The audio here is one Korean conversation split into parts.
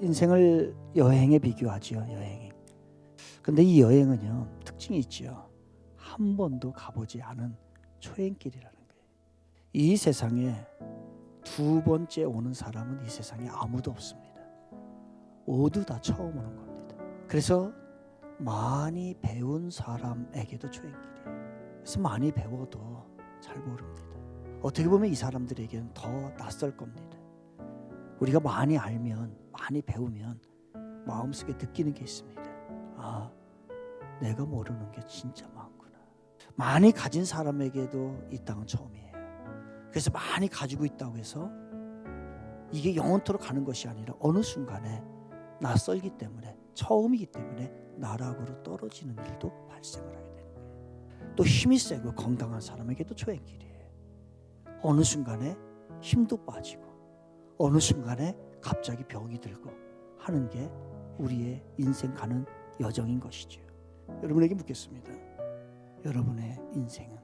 인생을 여행에 비교하지요. 여행. 근데 이 여행은요 특징이 있지요. 한 번도 가보지 않은 초행길이라는 거예요. 이 세상에 두 번째 오는 사람은 이 세상에 아무도 없습니다. 모두 다 처음 오는 겁니다. 그래서 많이 배운 사람에게도 초행길이에요. 그래서 많이 배워도 잘 모릅니다. 어떻게 보면 이 사람들에게는 더 낯설 겁니다. 우리가 많이 알면 많이 배우면 마음속에 느끼는 게 있습니다. 아, 내가 모르는 게 진짜 많구나. 많이 가진 사람에게도 이 땅은 처음이에요. 그래서 많이 가지고 있다고 해서 이게 영원토록 가는 것이 아니라 어느 순간에 낯설기 때문에 처음이기 때문에 나락으로 떨어지는 일도 발생을 하게 되는 거예요. 또 힘이 세고 건강한 사람에게도 초행길이에요. 어느 순간에 힘도 빠지고 어느 순간에 갑자기 병이 들고 하는 게 우리의 인생 가는 여정인 것이죠. 여러분에게 묻겠습니다. 여러분의 인생은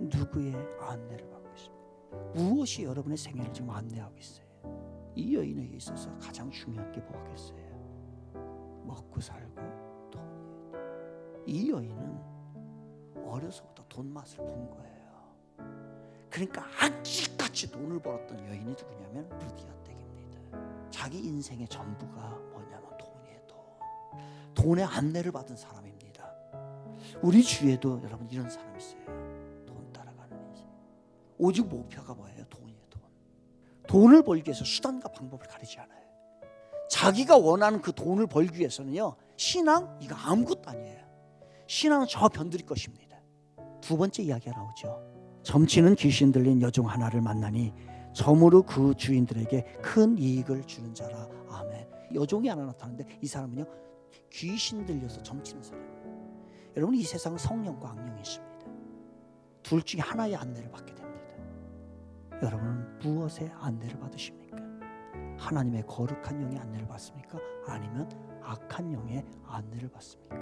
누구의 안내를 받고 있습니까? 무엇이 여러분의 생애를 지금 안내하고 있어요? 이 여인에게 있어서 가장 중요한 게 뭐겠어요? 먹고 살고 돈이에요. 이 여인은 어려서부터 돈 맛을 본 거예요. 그러니까 아직까지 돈을 벌었던 여인이 누구냐면 루디아 댁입니다. 자기 인생의 전부가 뭐냐면 돈이에요. 돈. 돈의 안내를 받은 사람입니다. 우리 주위에도 여러분 이런 사람 있어요. 돈 따라가는 인생. 오직 목표가 뭐예요? 돈이에요. 돈. 돈을 벌기 위해서 수단과 방법을 가리지 않아요. 자기가 원하는 그 돈을 벌기 위해서는요. 신앙 이거 아무것도 아니에요. 신앙은 저 변두리 것입니다. 두 번째 이야기가 나오죠. 점치는 귀신 들린 여종 하나를 만나니 점으로 그 주인들에게 큰 이익을 주는 자라. 아멘. 여종이 하나 나타나는데 이 사람은요. 귀신 들려서 점치는 사람이에요. 여러분 이 세상은 성령과 악령이 있습니다. 둘 중에 하나의 안내를 받게 됩니다. 여러분은 무엇의 안내를 받으십니까? 하나님의 거룩한 영의 안내를 받습니까? 아니면 악한 영의 안내를 받습니까?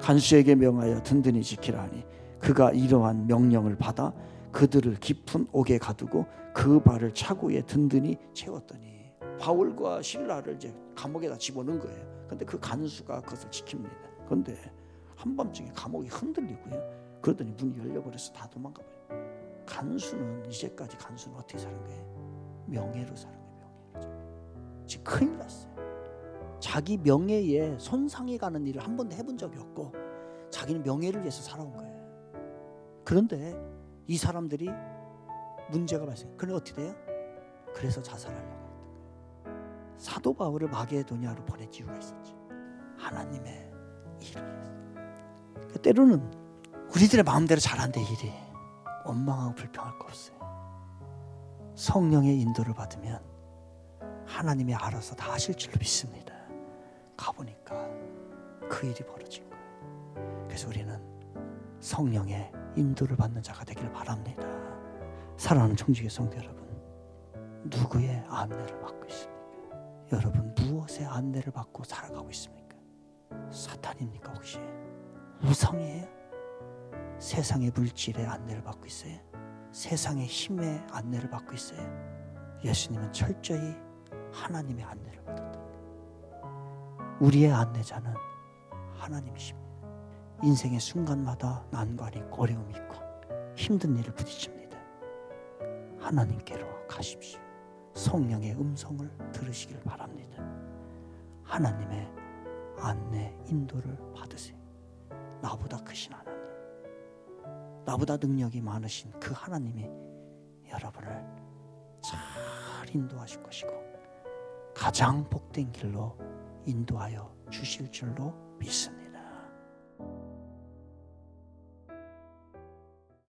간수에게 명하여 든든히 지키라 하니 그가 이러한 명령을 받아 그들을 깊은 옥에 가두고 그 발을 차고에 든든히 채웠더니 바울과 신라를 이제 감옥에다 집어넣은 거예요. 근데 그 간수가 그것을 지킵니다. 근데 한밤중에 감옥이 흔들리고요. 그러더니 문이 열려버려서 다 도망가 버려요. 간수는 이제까지 간수는 어떻게 사는 거예요? 명예로 사는 거예요. 명예로. 지금 큰일 났어요. 자기 명예에 손상해 가는 일을 한 번도 해본 적이 없고 자기는 명예를 위해서 살아온 거예요. 그런데 이 사람들이 문제가 발생. 그래 어떻게 돼요? 그래서 자살하려고 했던 거예요. 사도 바울을 마게도냐로 보낸 이유가 있었지. 하나님의 일을 위해서. 그 때로는 우리들의 마음대로 잘안돼 일이 원망하고 불평할 거 없어요. 성령의 인도를 받으면 하나님이 알아서 다 하실 줄로 믿습니다. 가보니까 그 일이 벌어진 거예요. 그래서 우리는 성령의 인도를 받는 자가 되기를 바랍니다. 사랑하는 청지기 성도 여러분, 누구의 안내를 받고 있습니까? 여러분 무엇의 안내를 받고 살아가고 있습니까? 사탄입니까 혹시? 우상이에요? 세상의 물질의 안내를 받고 있어요? 세상의 힘의 안내를 받고 있어요? 예수님은 철저히 하나님의 안내를 받았다. 우리의 안내자는 하나님이십니다. 인생의 순간마다 난관이 있고 어려움이 있고 힘든 일을 부딪힙니다. 하나님께로 가십시오. 성령의 음성을 들으시길 바랍니다. 하나님의 안내 인도를 받으세요. 나보다 크신 하나님, 나보다 능력이 많으신 그 하나님이 여러분을 잘 인도하실 것이고 가장 복된 길로 인도하여 주실 줄로 믿습니다.